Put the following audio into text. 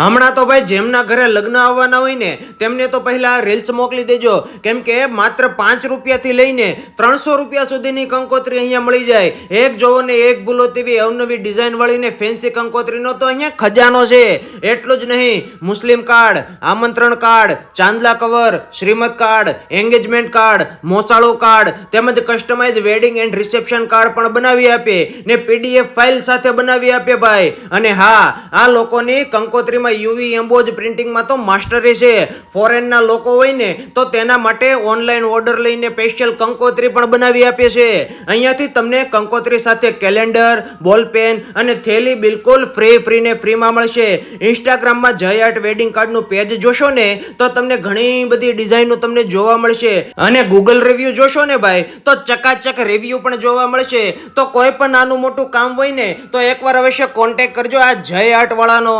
હમણાં તો ભાઈ જેમના ઘરે લગ્ન આવવાના હોય ને, તેમને તો પહેલા રીલ્સ મોકલી દેજો. કેમ કે માત્ર પાંચ રૂપિયાથી લઈને ત્રણસો રૂપિયા સુધીની કંકોત્રી અહીંયા મળી જાય. એક જોવો ને એક ભૂલો તેવી અવનવી ડિઝાઇન વાળીને ફેન્સી કંકોત્રીનો તો અહીંયા ખજાનો છે. એટલું જ નહીં, મુસ્લિમ કાર્ડ, આમંત્રણ card, ચાંદલા cover Shrimad card engagement card, મોસાળો card, તેમજ customize wedding and reception card પણ બનાવી આપે ને પીડીએફ ફાઇલ સાથે બનાવી આપે ભાઈ. અને હા, આ લોકોની કંકોત્રીમાં યુવી એમ્બોજ પ્રિન્ટિંગમાં તો માસ્ટરી છે. ફોરેનના લોકો હોય ને, તો તેના માટે ઓનલાઈન ઓર્ડર લઈને સ્પેશિયલ કંકોત્રી પણ બનાવી આપે છે. અહીંયાથી તમને કંકોત્રી સાથે કેલેન્ડર બોલ પેન અને થેલી બિલકુલ ફ્રી ફ્રી ને ફ્રીમાં મળશે. ઇન્સ્ટાગ્રામમાં જય આર્ટ વેડિંગ કાર્ડનું પેજ જોશો ને, તો તમને ઘણી બધી ડિઝાઇનો તમને જોવા મળશે. અને ગૂગલ રિવ્યૂ જોશો ને ભાઈ, તો ચકાચક રિવ્યૂ પણ જોવા મળશે. તો કોઈ પણ નાનું મોટું કામ હોય ને, તો એકવાર અવશ્ય કોન્ટેક્ટ કરજો આ જય આર્ટ વાળાનો.